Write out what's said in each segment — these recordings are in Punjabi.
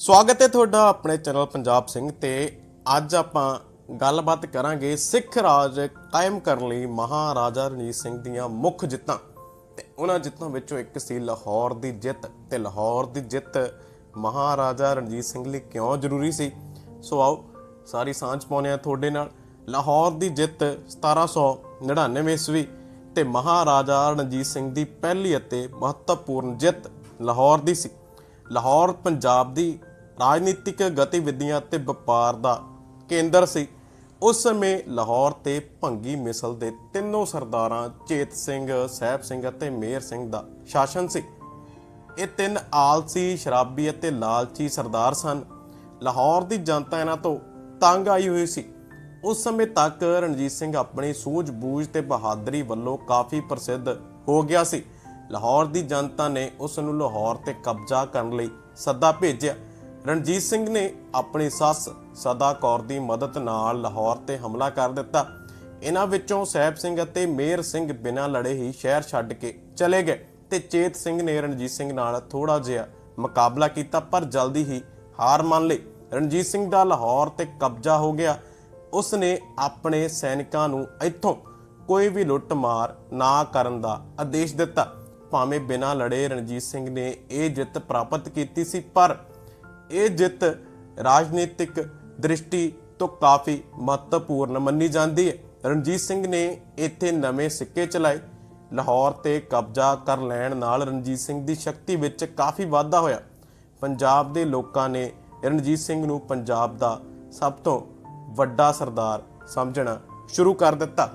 ਸਵਾਗਤ ਹੈ ਤੁਹਾਡਾ ਆਪਣੇ ਚੈਨਲ ਪੰਜਾਬ ਸਿੰਘ ਤੇ ਅੱਜ ਆਪਾਂ ਗੱਲਬਾਤ ਕਰਾਂਗੇ ਸਿੱਖ ਰਾਜ ਕਾਇਮ ਕਰਨ ਲਈ ਮਹਾਰਾਜਾ ਰਣਜੀਤ ਸਿੰਘ ਦੀਆਂ ਮੁੱਖ ਜਿੱਤਾਂ। ਤੇ ਉਹਨਾਂ ਜਿੱਤਾਂ ਵਿੱਚੋਂ ਇੱਕ ਸੀ ਲਾਹੌਰ ਦੀ ਜਿੱਤ ਤੇ ਲਾਹੌਰ ਦੀ ਜਿੱਤ ਮਹਾਰਾਜਾ ਰਣਜੀਤ ਸਿੰਘ ਲਈ ਕਿਉਂ ਜ਼ਰੂਰੀ ਸੀ? ਸੋ ਆਓ ਸਾਰੀ ਸਾਂਝ ਪਾਉਂਦੇ ਆ ਤੁਹਾਡੇ ਨਾਲ। ਲਾਹੌਰ ਦੀ ਜਿੱਤ 1799 ਈਸਵੀ ਤੇ ਮਹਾਰਾਜਾ ਰਣਜੀਤ ਸਿੰਘ ਦੀ ਪਹਿਲੀ ਅਤੇ ਮਹੱਤਵਪੂਰਨ ਜਿੱਤ ਲਾਹੌਰ ਦੀ ਸੀ। ਲਾਹੌਰ, ਪੰਜਾਬ ਦੀ ਰਾਜਨੀਤਿਕ ਗਤੀਵਿਧੀਆਂ ਤੇ ਵਪਾਰ ਦਾ ਕੇਂਦਰ ਸੀ। ਉਸ ਸਮੇਂ ਲਾਹੌਰ ਤੇ ਭੰਗੀ ਮਿਸਲ ਦੇ ਤਿੰਨੋਂ ਸਰਦਾਰਾਂ ਚੇਤ ਸਿੰਘ ਸਹਿਬ ਸਿੰਘ ਅਤੇ ਮੇਰ ਸਿੰਘ ਦਾ ਸ਼ਾਸਨ ਸੀ। ਇਹ ਤਿੰਨ ਆਲਸੀ, ਸ਼ਰਾਬੀ ਅਤੇ ਲਾਲਚੀ ਸਰਦਾਰ ਸਨ। ਲਾਹੌਰ ਦੀ ਜਨਤਾ ਇਹਨਾਂ ਤੋਂ ਤੰਗ ਆਈ ਹੋਈ ਸੀ। ਉਸ ਸਮੇਂ ਤੱਕ ਰਣਜੀਤ ਸਿੰਘ ਆਪਣੀ ਸੂਝ-ਬੂਝ ਤੇ ਬਹਾਦਰੀ ਵੱਲੋਂ ਕਾਫੀ ਪ੍ਰਸਿੱਧ ਹੋ ਗਿਆ ਸੀ। ਲਾਹੌਰ ਦੀ ਜਨਤਾ ਨੇ ਉਸ ਨੂੰ ਲਾਹੌਰ ਤੇ ਕਬਜ਼ਾ ਕਰਨ ਲਈ ਸੱਦਾ ਭੇਜਿਆ। ਰਣਜੀਤ ਸਿੰਘ ਨੇ ਆਪਣੀ ਸੱਸ ਸਦਾ ਕੌਰ ਦੀ ਮਦਦ ਨਾਲ ਲਾਹੌਰ ਤੇ ਹਮਲਾ ਕਰ ਦਿੱਤਾ। ਇਹਨਾਂ ਵਿੱਚੋਂ ਸਹਿਬ ਸਿੰਘ ਅਤੇ ਮੇਰ ਸਿੰਘ ਬਿਨਾਂ ਲੜੇ ਹੀ ਸ਼ਹਿਰ ਛੱਡ ਕੇ ਚਲੇ ਗਏ ਤੇ ਚੇਤ ਸਿੰਘ ਨੇ ਰਣਜੀਤ ਸਿੰਘ ਨਾਲ ਥੋੜਾ ਜਿਹਾ ਮੁਕਾਬਲਾ ਕੀਤਾ, ਪਰ ਜਲਦੀ ਹੀ ਹਾਰ ਮੰਨ ਲਈ। ਰਣਜੀਤ ਸਿੰਘ ਦਾ ਲਾਹੌਰ ਤੇ ਕਬਜ਼ਾ ਹੋ ਗਿਆ। ਉਸ ਨੇ ਆਪਣੇ ਸੈਨਿਕਾਂ ਨੂੰ ਇੱਥੋਂ ਕੋਈ ਵੀ ਲੁੱਟ ਮਾਰ ਨਾ ਕਰਨ ਦਾ ਆਦੇਸ਼ ਦਿੱਤਾ। ਭਾਵੇਂ ਬਿਨਾਂ ਲੜੇ ਰਣਜੀਤ ਸਿੰਘ ਨੇ ਇਹ ਜਿੱਤ ਪ੍ਰਾਪਤ ਕੀਤੀ ਸੀ, ਪਰ ਇਹ ਜਿੱਤ ਰਾਜਨੀਤਿਕ ਦ੍ਰਿਸ਼ਟੀ ਤੋਂ ਕਾਫੀ ਮਹੱਤਵਪੂਰਨ ਮੰਨੀ ਜਾਂਦੀ ਹੈ। ਰਣਜੀਤ ਸਿੰਘ ਨੇ ਇੱਥੇ ਨਵੇਂ ਸਿੱਕੇ ਚਲਾਏ। ਲਾਹੌਰ ਤੇ ਕਬਜ਼ਾ ਕਰ ਲੈਣ ਨਾਲ ਰਣਜੀਤ ਸਿੰਘ ਦੀ ਸ਼ਕਤੀ ਵਿੱਚ ਕਾਫੀ ਵਾਧਾ ਹੋਇਆ। ਪੰਜਾਬ ਦੇ ਲੋਕਾਂ ਨੇ ਰਣਜੀਤ ਸਿੰਘ ਨੂੰ ਪੰਜਾਬ ਦਾ ਸਭ ਤੋਂ ਵੱਡਾ ਸਰਦਾਰ ਸਮਝਣਾ ਸ਼ੁਰੂ ਕਰ ਦਿੱਤਾ।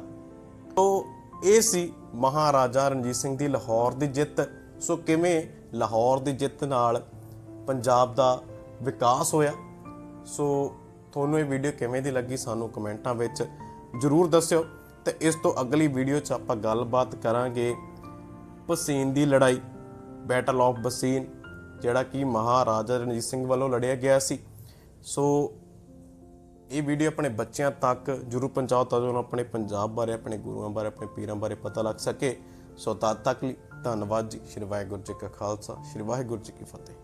ਤੋ ਇਹ ਸੀ ਮਹਾਰਾਜਾ ਰਣਜੀਤ ਸਿੰਘ ਦੀ ਲਾਹੌਰ ਦੀ ਜਿੱਤ। ਸੋ ਕਿਵੇਂ ਲਾਹੌਰ ਦੀ ਜਿੱਤ ਨਾਲ ਪੰਜਾਬ ਦਾ ਵਿਕਾਸ ਹੋਇਆ। ਸੋ ਤੁਹਾਨੂੰ ਇਹ ਵੀਡੀਓ ਕਿਵੇਂ ਦੀ ਲੱਗੀ ਸਾਨੂੰ ਕਮੈਂਟਾਂ ਵਿੱਚ ਜਰੂਰ ਦੱਸਿਓ। ਤੇ ਇਸ ਤੋਂ ਅਗਲੀ ਵੀਡੀਓ 'ਚ ਆਪਾਂ ਗੱਲਬਾਤ ਕਰਾਂਗੇ ਬਸੀਨ ਦੀ ਲੜਾਈ ਬੈਟਲ ਆਫ ਬਸੀਨ ਜਿਹੜਾ ਕਿ ਮਹਾਰਾਜਾ ਰਣਜੀਤ ਸਿੰਘ ਵੱਲੋਂ ਲੜਿਆ ਗਿਆ ਸੀ। ਸੋ ਇਹ ਵੀਡੀਓ ਆਪਣੇ ਬੱਚਿਆਂ ਤੱਕ ਜਰੂਰ ਪਹੁੰਚਾਓ ਤਾਂ ਜੋ ਉਹਨਾਂ ਆਪਣੇ ਪੰਜਾਬ ਬਾਰੇ, ਆਪਣੇ ਗੁਰੂਆਂ ਬਾਰੇ, ਆਪਣੇ ਪੀਰਾਂ ਬਾਰੇ ਪਤਾ ਲੱਗ ਸਕੇ। ਸੋ ਤਦ ਤੱਕ ਲਈ ਧੰਨਵਾਦ ਜੀ। ਸ਼੍ਰੀ ਵਾਹਿਗੁਰੂ ਜੀ ਕਾ ਖਾਲਸਾ, ਸ਼੍ਰੀ ਵਾਹਿਗੁਰੂ ਜੀ ਕੀ ਫਤਿਹ।